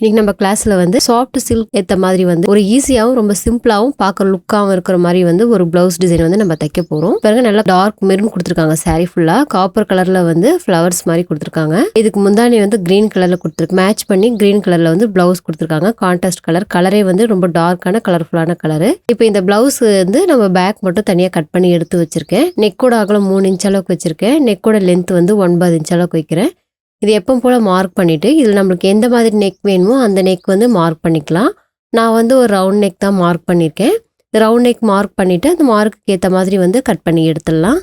இன்னைக்கு நம்ம கிளாஸ்ல வந்து சாஃப்ட் சில்க் ஏத்த மாதிரி வந்து ஒரு ஈஸியாவும் ரொம்ப சிம்பிளாவும் பார்க்க லுக்காவும் இருக்கிற மாதிரி வந்து ஒரு பிளவுஸ் டிசைன் வந்து நம்ம தைக்க போறோம். பிறகு நல்லா டார்க் மெரூன் கொடுத்துருக்காங்க. சாரி ஃபுல்லா காப்பர் கலர்ல வந்து ஃப்ளவர்ஸ் மாதிரி கொடுத்துருக்காங்க. இதுக்கு முந்தானி வந்து கிரீன் கலர்ல கொடுத்துருக்கு. மேட்ச் பண்ணி கிரீன் கலர்ல வந்து பிளவுஸ் கொடுத்துருக்காங்க. கான்ட்ராஸ்ட் கலர் கலரே வந்து ரொம்ப டார்க்கான கலர்ஃபுல்லான கலர் இப்போ இந்த பிளவுஸ் வந்து நம்ம பேக் மட்டும் தனியா கட் பண்ணி எடுத்து வச்சிருக்கேன். நெக்கோட அகலம் மூணு இன்ச் அளவுக்கு வச்சிருக்கேன். நெக்கோட லென்த் வந்து ஒன்பது இன்ச் அளவுக்கு வைக்கிறேன். இது எப்பவும் போல் மார்க் பண்ணிவிட்டு இதில் நம்மளுக்கு எந்த மாதிரி நெக் வேணுமோ அந்த நெக் வந்து மார்க் பண்ணிக்கலாம். நான் வந்து ஒரு ரவுண்ட் நெக் தான் மார்க் பண்ணியிருக்கேன் ரவுண்ட் நெக் மார்க் பண்ணிவிட்டு அந்த மார்க்குக்கு ஏற்ற மாதிரி வந்து கட் பண்ணி எடுத்துடலாம்.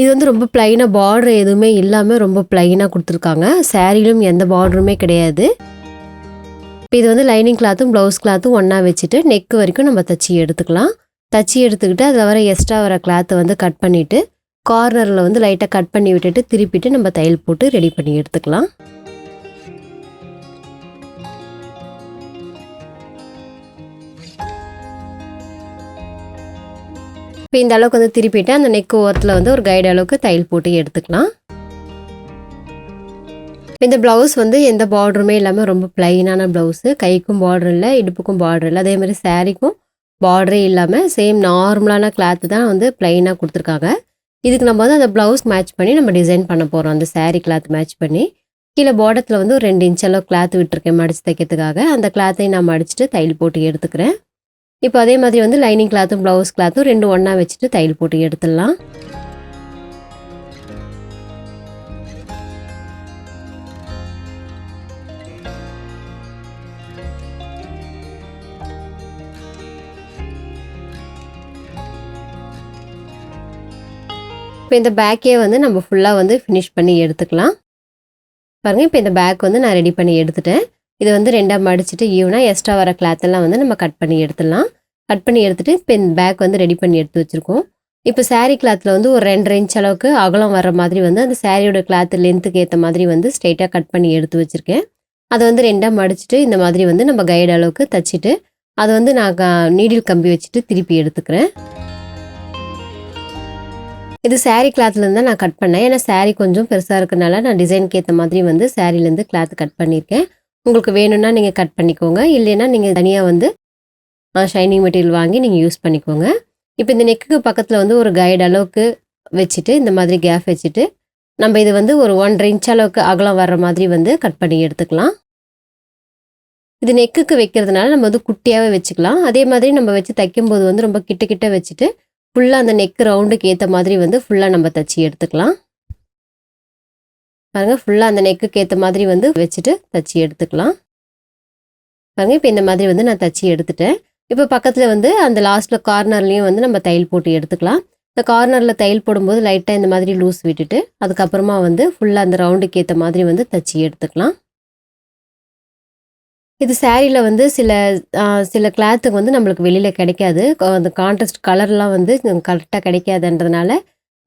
இது வந்து ரொம்ப ப்ளைனாக பார்டர் எதுவுமே இல்லாமல் ரொம்ப ப்ளைனாக கொடுத்துருக்காங்க. சேரீலும் எந்த பார்டருமே கிடையாது. இப்போ இது வந்து லைனிங் கிளாத்தும் ப்ளவுஸ் கிளாத்தும் ஒன்றா வச்சுட்டு நெக் வரைக்கும் நம்ம தச்சு எடுத்துக்கலாம். தச்சு எடுத்துக்கிட்டு அதில் வர எக்ஸ்ட்ரா வர கிளாத்தை வந்து கட் பண்ணிவிட்டு கார்னரில் வந்து லைட்டாக கட் பண்ணி விட்டுட்டு திருப்பிட்டு நம்ம தையல் போட்டு ரெடி பண்ணி எடுத்துக்கலாம். இப்போ இந்த அளவுக்கு வந்து திருப்பிட்டு அந்த நெக் ஓரத்தில் வந்து ஒரு கைடு அளவுக்கு தையல் போட்டு எடுத்துக்கலாம். இந்த ப்ளவுஸ் வந்து எந்த பார்டருமே இல்லாமல் ரொம்ப ப்ளைனான ப்ளவுஸு கைக்கும் பார்டர் இல்லை இடுப்புக்கும் பார்டர் இல்லை. அதே மாதிரி சாரீக்கும் பார்டரே இல்லாமல் சேம் நார்மலான கிளாத்து தான் வந்து ப்ளைனாக கொடுத்துருக்காங்க. இதுக்கு நம்ம வந்து அந்த ப்ளவுஸ் மேட்ச் பண்ணி நம்ம டிசைன் பண்ண போகிறோம் அந்த சாரீ கிளாத் மேட்ச் பண்ணி கீழே பாடத்தில் வந்து ஒரு ரெண்டு இன்ச் அளவு கிளாத் விட்டுருக்கேன் மடிச்சு தைக்கிறதுக்காக. அந்த கிளாத்தையும் நான் மடிச்சுட்டு தையல் போட்டு எடுத்துக்கிறேன். இப்போ அதே மாதிரி வந்து லைனிங் கிளாத்தும் ப்ளவுஸ் கிளாத்தும் ரெண்டு ஒன்றா வச்சுட்டு தையல் போட்டு எடுத்துடலாம். இப்போ இந்த பேக்கே வந்து நம்ம ஃபுல்லாக வந்து ஃபினிஷ் பண்ணி எடுத்துக்கலாம். பாருங்கள் இப்போ இந்த பேக் வந்து நான் ரெடி பண்ணி எடுத்துட்டேன். இதை வந்து ரெண்டாக மடிச்சுட்டு ஈவனாக எக்ஸ்ட்ரா வர கிளாத்தெல்லாம் வந்து நம்ம கட் பண்ணி எடுத்துடலாம். கட் பண்ணி எடுத்துகிட்டு இப்போ இந்த பேக் வந்து ரெடி பண்ணி எடுத்து வச்சுருக்கோம். இப்போ சாரீ கிளாத்தில் வந்து ஒரு ரெண்டரை இன்ச் அளவுக்கு அகலம் வர மாதிரி வந்து அந்த சாரியோட கிளாத் லென்த்துக்கு ஏற்ற மாதிரி வந்து ஸ்ட்ரைட்டாக கட் பண்ணி எடுத்து வச்சுருக்கேன். அதை வந்து ரெண்டாக மடிச்சுட்டு இந்த மாதிரி வந்து நம்ம கைடு அளவுக்கு தச்சுட்டு அதை வந்து நான் நீடில் கம்பி வச்சுட்டு திருப்பி எடுத்துக்கிறேன். இது saree கிளாத்லேருந்து தான் நான் கட் பண்ணேன். ஏன்னா saree கொஞ்சம் பெருசாக இருக்கனால நான் டிசைனுக்கு ஏற்ற மாதிரி வந்து சாரீலேருந்து கிளாத் கட் பண்ணியிருக்கேன் உங்களுக்கு வேணும்னா நீங்கள் கட் பண்ணிக்கோங்க. இல்லைன்னா நீங்கள் தனியாக வந்து ஷைனிங் மெட்டீரியல் வாங்கி நீங்கள் யூஸ் பண்ணிக்கோங்க. இப்போ இந்த நெக்குக்கு பக்கத்தில் வந்து ஒரு கைடு அளவுக்கு வச்சுட்டு இந்த மாதிரி கேப் வச்சுட்டு நம்ம இது வந்து ஒரு ஒன்றரை இன்ச் அளவுக்கு அகலம் வர்ற மாதிரி வந்து கட் பண்ணி எடுத்துக்கலாம். இது நெக்குக்கு வைக்கிறதுனால நம்ம வந்து குட்டியாகவே வச்சுக்கலாம். அதே மாதிரி நம்ம வச்சு தைக்கும்போது வந்து ரொம்ப கிட்ட கிட்ட வச்சுட்டு ஃபுல்லாக அந்த நெக் ரவுண்டுக்கு ஏற்ற மாதிரி வந்து ஃபுல்லாக நம்ம தச்சு எடுத்துக்கலாம். பாருங்கள் ஃபுல்லாக அந்த நெக்குக்கு ஏற்ற மாதிரி வந்து வச்சுட்டு தச்சு எடுத்துக்கலாம். பாருங்கள் இப்போ இந்த மாதிரி வந்து நான் தச்சு எடுத்துட்டேன். இப்போ பக்கத்தில் வந்து அந்த லாஸ்ட்டில் கார்னர்லேயும் வந்து நம்ம தையல் போட்டு எடுத்துக்கலாம். இந்த கார்னரில் தையல் போடும்போது லைட்டாக இந்த மாதிரி லூஸ் விட்டுட்டு அதுக்கப்புறமா வந்து ஃபுல்லாக அந்த ரவுண்டுக்கு ஏற்ற மாதிரி வந்து தச்சு எடுத்துக்கலாம். இது சேரீயில் வந்து சில சில கிளாத்துக்கு வந்து நம்மளுக்கு வெளியில் கிடைக்காது. அந்த கான்ட்ராஸ்ட் கலர்லாம் வந்து கரெக்டாக கிடைக்காதுன்றதுனால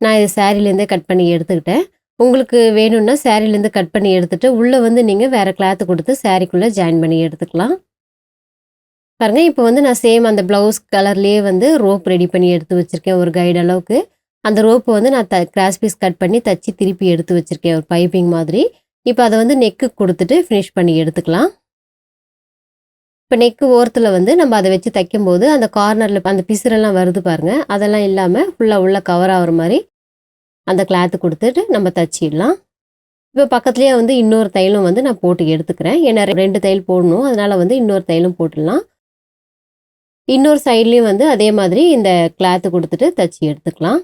நான் இது சேரீலேருந்தே கட் பண்ணி எடுத்துக்கிட்டேன். உங்களுக்கு வேணும்னா சேரீலேருந்து கட் பண்ணி எடுத்துகிட்டு உள்ளே வந்து நீங்கள் வேறு கிளாத்து கொடுத்து சேரீக்குள்ளே ஜாயின் பண்ணி எடுத்துக்கலாம். பாருங்க இப்போ வந்து நான் சேம் அந்த ப்ளவுஸ் கலர்லேயே வந்து ரோப் ரெடி பண்ணி எடுத்து வச்சுருக்கேன் ஒரு கைடு அளவுக்கு. அந்த ரோப்பை வந்து நான் த கிராஸ் பீஸ் கட் பண்ணி தச்சு திருப்பி எடுத்து வச்சுருக்கேன் ஒரு பைப்பிங் மாதிரி. இப்போ அதை வந்து நெக்கு கொடுத்துட்டு ஃபினிஷ் பண்ணி எடுத்துக்கலாம். இப்போ நெக்கு ஓரத்தில் வந்து நம்ம அதை வச்சு தைக்கும்போது அந்த கார்னரில் அந்த பிசுரெல்லாம் வருது பாருங்கள் அதெல்லாம் இல்லாமல் ஃபுல்லாக உள்ளே கவர் ஆகுற மாதிரி அந்த கிளாத்து கொடுத்துட்டு நம்ம தச்சிடலாம். இப்போ பக்கத்துலேயே வந்து இன்னொரு தையலும் வந்து நான் போட்டு எடுத்துக்கிறேன். ஏன்னா ரெண்டு தையல் போடணும். அதனால வந்து இன்னொரு தையலும் போட்டுடலாம். இன்னொரு சைட்லேயும் வந்து அதே மாதிரி இந்த கிளாத்து கொடுத்துட்டு தச்சு எடுத்துக்கலாம்.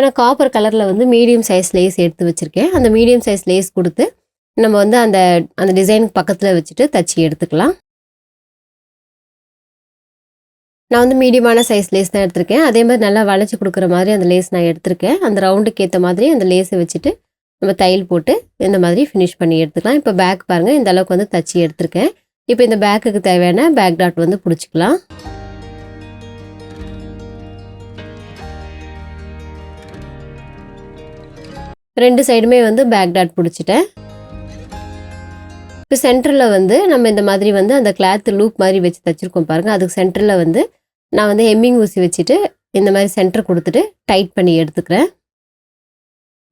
இப்போ நான் காப்பர் கலரில் வந்து மீடியம் சைஸ் லேஸ் எடுத்து வச்சுருக்கேன். அந்த மீடியம் சைஸ் லேஸ் கொடுத்து நம்ம வந்து அந்த அந்த டிசைனுக்கு பக்கத்தில் வச்சுட்டு தச்சு எடுத்துக்கலாம். நான் வந்து மீடியமான சைஸ் லேஸ் தான் எடுத்திருக்கேன். அதே மாதிரி நல்லா வளைச்சி கொடுக்குற மாதிரி அந்த லேஸ் நான் எடுத்திருக்கேன். அந்த ரவுண்டுக்கு ஏற்ற மாதிரி அந்த லேஸை வச்சுட்டு நம்ம தையல் போட்டு இந்த மாதிரி ஃபினிஷ் பண்ணி எடுத்துக்கலாம். இப்போ பேக் பாருங்கள் இந்த அளவுக்கு வந்து தச்சு எடுத்திருக்கேன். இப்போ இந்த பேக்குக்கு தேவையான பேக் டாட் வந்து பிடிச்சிக்கலாம். ரெண்டு சைடுமே வந்து பேக் டாட் பிடிச்சிட்டேன். இப்போ சென்டரில் வந்து நம்ம இந்த மாதிரி வந்து அந்த கிளாத் லூப் மாதிரி வச்சு தைச்சிருக்கோம் பாருங்கள் அதுக்கு சென்டரில் வந்து நான் வந்து ஹெம்மிங் ஊசி வச்சுட்டு இந்த மாதிரி சென்டர் கொடுத்துட்டு டைட் பண்ணி எடுத்துக்கிறேன்.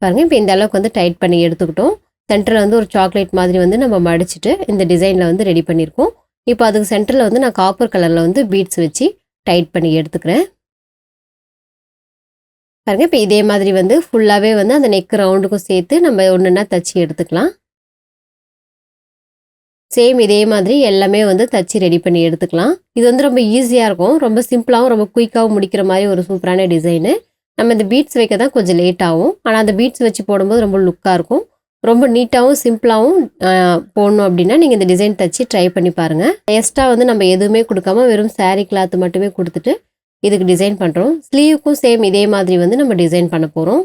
பாருங்கள் இப்போ இந்த அளவுக்கு வந்து டைட் பண்ணி எடுத்துக்கிட்டோம். சென்டரில் வந்து ஒரு சாக்லேட் மாதிரி வந்து நம்ம மடிச்சுட்டு இந்த டிசைனில் வந்து ரெடி பண்ணியிருக்கோம். இப்போ அதுக்கு சென்டரில் வந்து நான் காப்பர் கலரில் வந்து பீட்ஸ் வச்சு டைட் பண்ணி எடுத்துக்கிறேன். பாருங்கள் இப்போ இதே மாதிரி வந்து ஃபுல்லாகவே வந்து அந்த நெக் ரவுண்டுக்கும் சேர்த்து நம்ம ஒன்றுன்னா தச்சு எடுத்துக்கலாம். சேம் இதே மாதிரி எல்லாமே வந்து தச்சு ரெடி பண்ணி எடுத்துக்கலாம். இது வந்து ரொம்ப ஈஸியாக இருக்கும். ரொம்ப சிம்பிளாகவும் ரொம்ப குயிக்காகவும் முடிக்கிற மாதிரி ஒரு சூப்பரான டிசைனு நம்ம இந்த பீட்ஸ் வைக்க தான் கொஞ்சம் லேட் ஆகும். ஆனால் அந்த பீட்ஸ் வச்சு போடும்போது ரொம்ப லுக்காக இருக்கும். ரொம்ப நீட்டாகவும் சிம்பிளாகவும் போடணும் அப்படின்னா நீங்கள் இந்த டிசைன் தச்சு ட்ரை பண்ணி பாருங்கள் எக்ஸ்ட்ரா வந்து நம்ம எதுவுமே கொடுக்காம வெறும் சாரீ கிளாத் மட்டுமே கொடுத்துட்டு இதுக்கு டிசைன் பண்ணுறோம் ஸ்லீவுக்கும் சேம் இதே மாதிரி வந்து நம்ம டிசைன் பண்ண போகிறோம்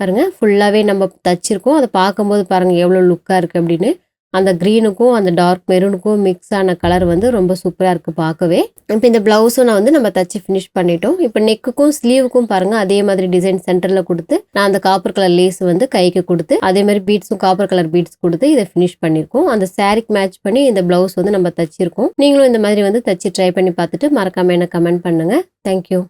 பாருங்க ஃபுல்லாகவே நம்ம தச்சிருக்கோம் அதை பார்க்கும்போது பாருங்கள் எவ்வளோ லுக்காக இருக்குது அப்படின்னு. அந்த க்ரீனுக்கும் அந்த டார்க் மெரூனுக்கும் மிக்ஸ் ஆன கலர் வந்து ரொம்ப சூப்பராக இருக்குது பார்க்கவே. இப்போ இந்த ப்ளவுஸும் நான் வந்து நம்ம தச்சு ஃபினிஷ் பண்ணிட்டோம். இப்போ நெக்குக்கும் ஸ்லீவுக்கும் பாருங்கள் அதே மாதிரி டிசைன் சென்டரில் கொடுத்து நான் அந்த காப்பர் கலர் லேஸ் வந்து கைக்கு கொடுத்து அதே மாதிரி பீட்ஸும் காப்பர் கலர் பீட்ஸ் கொடுத்து இதை ஃபினிஷ் பண்ணியிருக்கோம். அந்த சாரிக்கு மேட்ச் பண்ணி இந்த ப்ளவுஸ் வந்து நம்ம தச்சிருக்கோம். நீங்களும் இந்த மாதிரி வந்து தச்சு ட்ரை பண்ணி பார்த்துட்டு மறக்காமல் என்ன கமெண்ட் பண்ணுங்கள் தேங்க்யூ